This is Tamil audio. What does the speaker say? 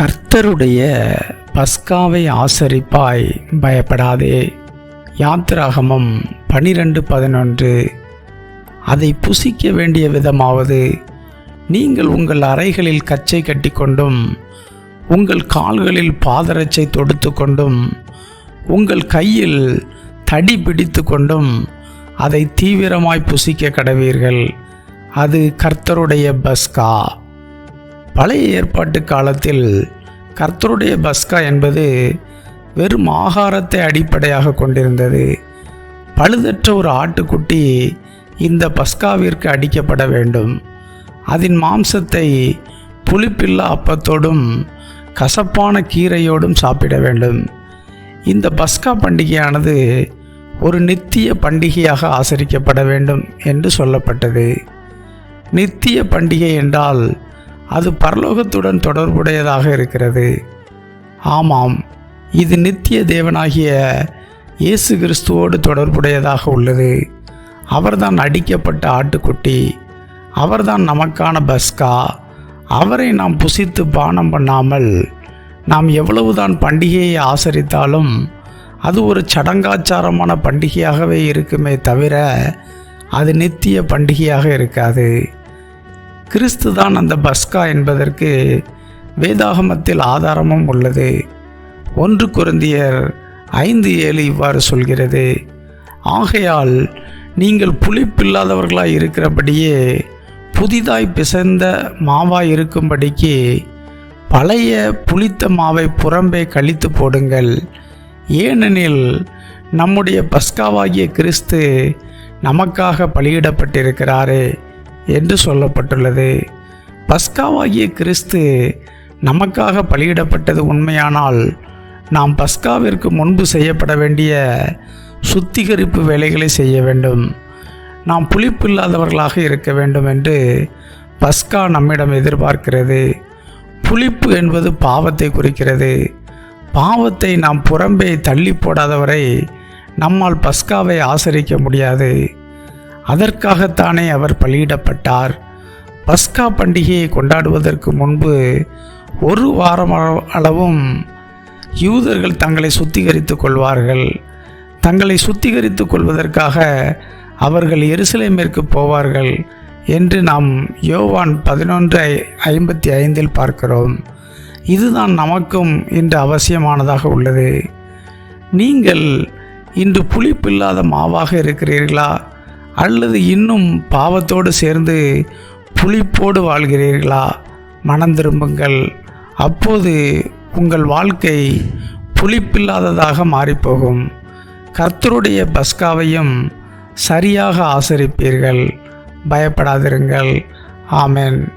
கர்த்தருடைய பஸ்காவை ஆசரிப்பாய் பயப்படாதே. யாத்திராகமம் பனிரெண்டு பதினொன்று. அதை புசிக்க வேண்டிய விதமாவது நீங்கள் உங்கள் அறைகளில் கச்சை கட்டிக்கொண்டும் உங்கள் கால்களில் பாதரச்சை தொடுத்து கொண்டும் உங்கள் கையில் தடி பிடித்து கொண்டும் அதை தீவிரமாய் புசிக்க கடவீர்கள். அது கர்த்தருடைய பஸ்கா. பழைய ஏற்பாட்டு காலத்தில் கர்த்தருடைய பஸ்கா என்பது வெறும் ஆகாரத்தை அடிப்படையாக கொண்டிருந்தது. பழுதற்ற ஒரு ஆட்டுக்குட்டி இந்த பஸ்காவிற்கு அடிக்கப்பட வேண்டும். அதன் மாம்சத்தை புளிப்பில்லா அப்பத்தோடும் கசப்பான கீரையோடும் சாப்பிட வேண்டும். இந்த பஸ்கா பண்டிகையானது ஒரு நித்திய பண்டிகையாக ஆசரிக்கப்பட வேண்டும் என்று சொல்லப்பட்டது. நித்திய பண்டிகை என்றால் அது பரலோகத்துடன் தொடர்புடையதாக இருக்கிறது. ஆமாம் இது நித்திய தேவனாகிய இயேசு கிறிஸ்துவோடு தொடர்புடையதாக உள்ளது. அவர்தான் அடிக்கப்பட்ட ஆட்டுக்குட்டி அவர்தான் நமக்கான பஸ்கா அவரை நாம் புசித்து பானம் பண்ணாமல் நாம் எவ்வளவுதான் பண்டிகையை ஆசரித்தாலும் அது ஒரு சடங்காச்சாரமான பண்டிகையாகவே இருக்குமே தவிர அது நித்திய பண்டிகையாக இருக்காது. கிறிஸ்து தான் அந்த பஸ்கா என்பதற்கு வேதாகமத்தில் ஆதாரமும் உள்ளது. ஒன்று குருந்தியர் ஐந்து ஏழு இவ்வாறு சொல்கிறது ஆகையால் நீங்கள் புளிப்பில்லாதவர்களாய் இருக்கிறபடியே புதிதாய் பிசைந்த மாவாய் இருக்கும்படிக்கு பழைய புளித்த மாவை புறம்பே கழித்து போடுங்கள். ஏனெனில் நம்முடைய பஸ்காவாகிய கிறிஸ்து நமக்காக பலியிடப்பட்டிருக்கிறாரே. என்று சொல்லப்பட்டுள்ளது. பஸ்காவாகிய கிறிஸ்து நமக்காக பலியிடப்பட்டது உண்மையானால் நாம் பஸ்காவிற்கு முன்பு செய்யப்பட வேண்டிய சுத்திகரிப்பு வேலைகளை செய்ய வேண்டும். நாம் புளிப்பில்லாதவர்களாக இருக்க வேண்டும் என்று பஸ்கா நம்மிடம் எதிர்பார்க்கிறது. புளிப்பு என்பது பாவத்தை குறிக்கிறது. பாவத்தை நாம் புறம்பே தள்ளி போடாதவரை நம்மால் பஸ்காவை ஆசரிக்க முடியாது. அதற்காகத்தானே அவர் பலியிடப்பட்டார். பஸ்கா பண்டிகையை கொண்டாடுவதற்கு முன்பு ஒரு வாரம் அளவும் யூதர்கள் தங்களை சுத்திகரித்துக் கொள்வார்கள். தங்களை சுத்திகரித்துக் கொள்வதற்காக அவர்கள் எருசலேமிற்கு போவார்கள் என்று நாம் யோவான் பதினொன்று ஐம்பத்தி ஐந்தில் பார்க்கிறோம். இதுதான் நமக்கும் இன்று அவசியமானதாக உள்ளது. நீங்கள் இன்று புளிப்பில்லாத மாவாக இருக்கிறீர்களா? அல்லது இன்னும் பாவத்தோடு சேர்ந்து புளிப்போடு வாழ்கிறீர்களா? மனம் திரும்புங்கள். அப்போது உங்கள் வாழ்க்கை புளிப்பில்லாததாக மாறிப்போகும். கர்த்தருடைய பஸ்காவையும் சரியாக ஆசரிப்பீர்கள். பயப்படாதிருங்கள். ஆமேன்.